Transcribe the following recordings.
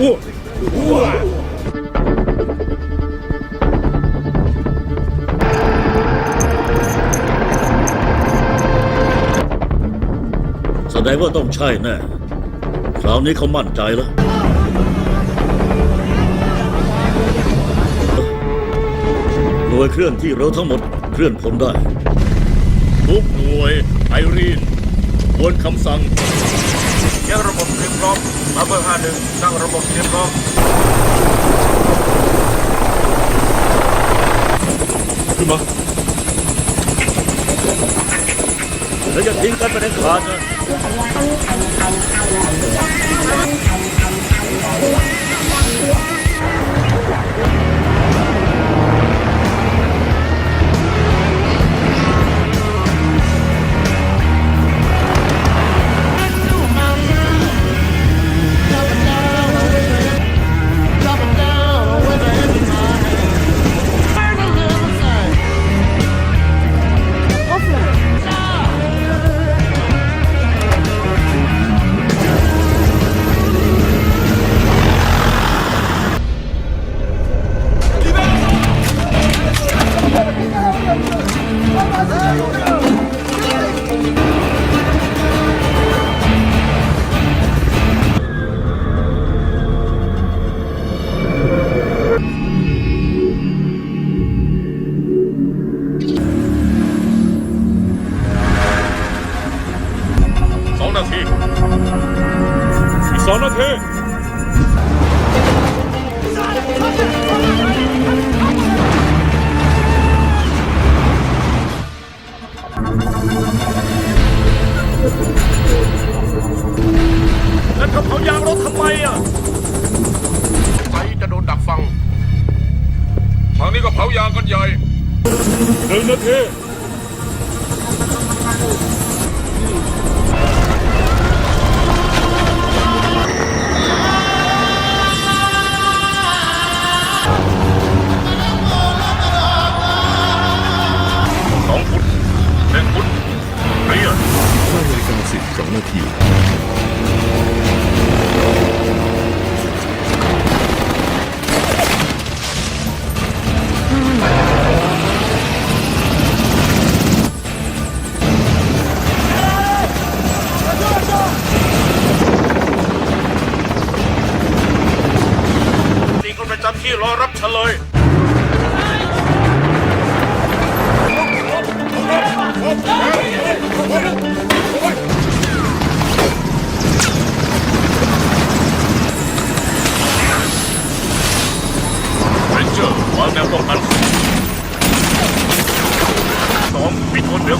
อ้วอ้แสดงว่าต้องใช่แน่ คราวนี้เขามั่นใจแล้ว หน่วยเคลื่อนที่เร็วทั้งหมดเคลื่อนพลได้ ทุกหน่วยไอรีนทวนคำสั่ง ยังระบบเตรียมพร้อมมาเบอร์ห้าหนึ่งตั้งระบบเตรียมพร้อมขึ้นมาแล้วจะทิ้งกันไปในขาดนะ หนึ่งนาที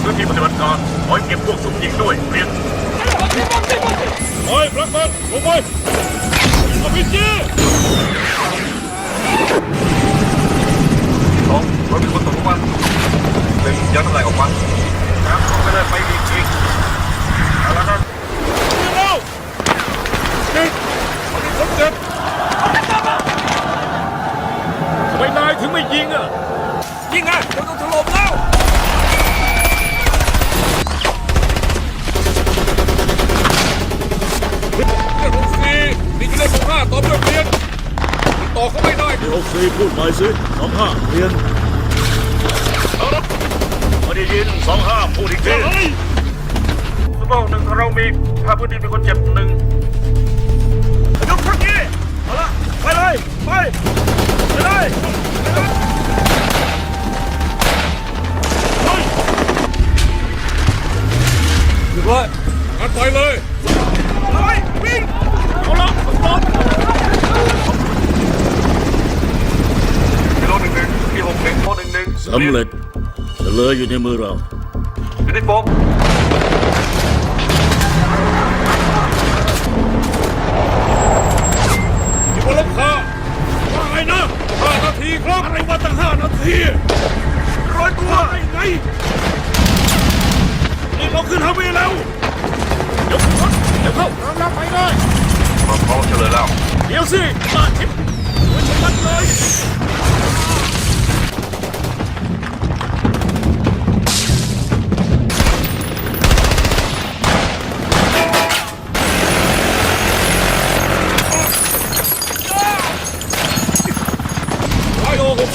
พื้นที่ปฏิบัติการคอยเก็บพวกสุ่มยิงด้วยเรียนโอ้ยพลักมันลงไปอภิจีสองรถมีคนตกลงมาหนึ่งยัดอะไรออกมา ต่อเขาไม่ได้ที่หกสี่พูดใหม่สิสองห้าเรียนไม่ได้ยินสองห้าพูดอีกทีเฮ้ยสมองหนึ่งเรามีภาพพื้นที่มีคนเจ็บหนึ่งยกทักกี้เอาละไปเลยไปไปเลยไปเลยเรียบร้อยงัดไปเลยไปวิ่งเอาละลง กิโล หนึ่งหนึ่งที่หกหนึ่งโลหนึ่งหนึ่งสำเร็จเฉลยอยู่ในมือเราอยู่ที่โฟมอยู่บนหลังคาว่าไงนะห้านาทีครับอะไรมาตั้งห้านาทีร้อยตัวไงไงนี่เราขึ้นฮาวีแล้วเดี๋ยวเข้าเดี๋ยวเข้าเราเราไปเลยมาพร้อมเฉลยแล้วเดี๋ยวสิมาทิพย์ไว้ชมันเลย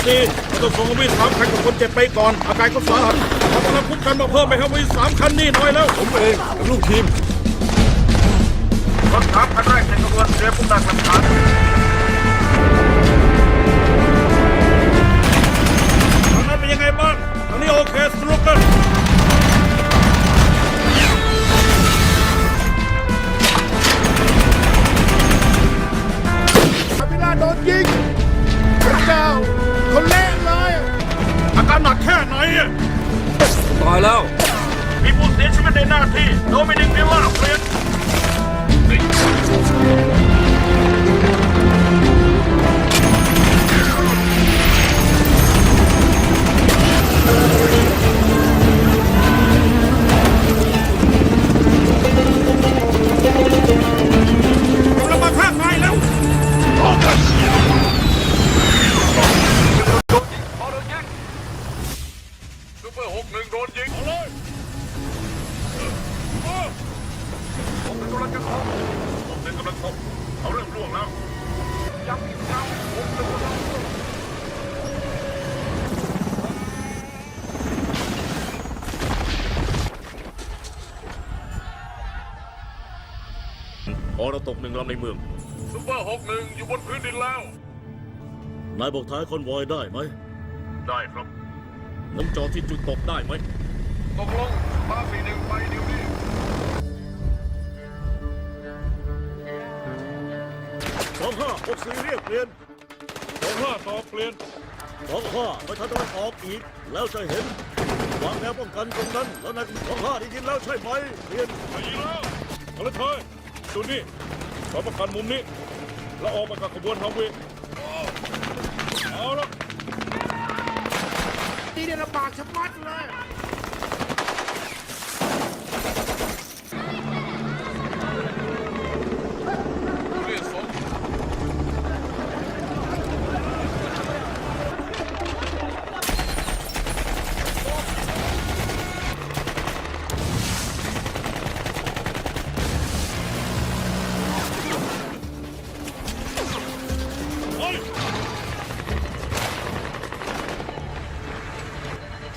ดีเราต้องส่งวิ่งสามคันกับคนเจ็บไปก่อน อาการก็สาหัสเรากำลังคุ้มกันมาเพิ่มไปครับวิ่งสามคันนี่หน่อยแล้วผมเองกับลูกทีมรถสามคันแรกในขบวนเตรียมพุ่งดักหลักฐาน ตายแล้ว มีผู้เสียชีวิตในหน้าที่โดมินิกเดล่าเฟรน พอเราตกหนึ่งลำในเมืองซูเปอร์หกหนึ่งอยู่บนพื้นดินแล้ว นายบอกท้ายคอนวอยได้ไหม ได้ครับ น้ำจอดที่จุดตกได้ไหม ตกลงมาสี่หนึ่งไปเดี๋ยวนี้ สองห้าหกสี่เรียกเปลี่ยนสองห้าต่อเปลี่ยนสองห้าไปทางตะวันออกอีก แล้วจะเห็นวางแนวป้องกันตรงนั้น แล้วนายสองห้าได้ยินแล้วใช่ไหมเปลี่ยนไปยิงแล้วเอาละเธอ ดูนี่ขอประกันมุมนี้ แล้วออกมากับขบวนทาเวเอาละนี่เดี๋ยลำบากชะมัดเลย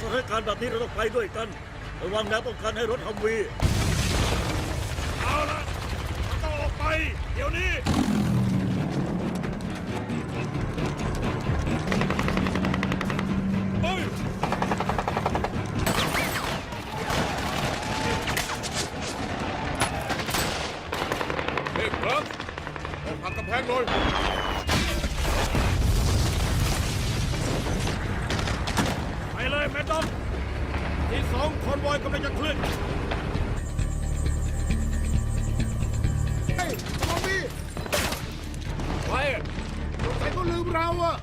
สถานการณ์แบบนี้เราต้องไปด้วยกัน ระวังแนวป้องกันให้รถฮัมวี เอาละต้องออกไป เดี๋ยวนี้ ที่สองคอนวอยกำลังจะเคลื่อนเฮ้ยมองดิไปใครก็ลืมเราอะ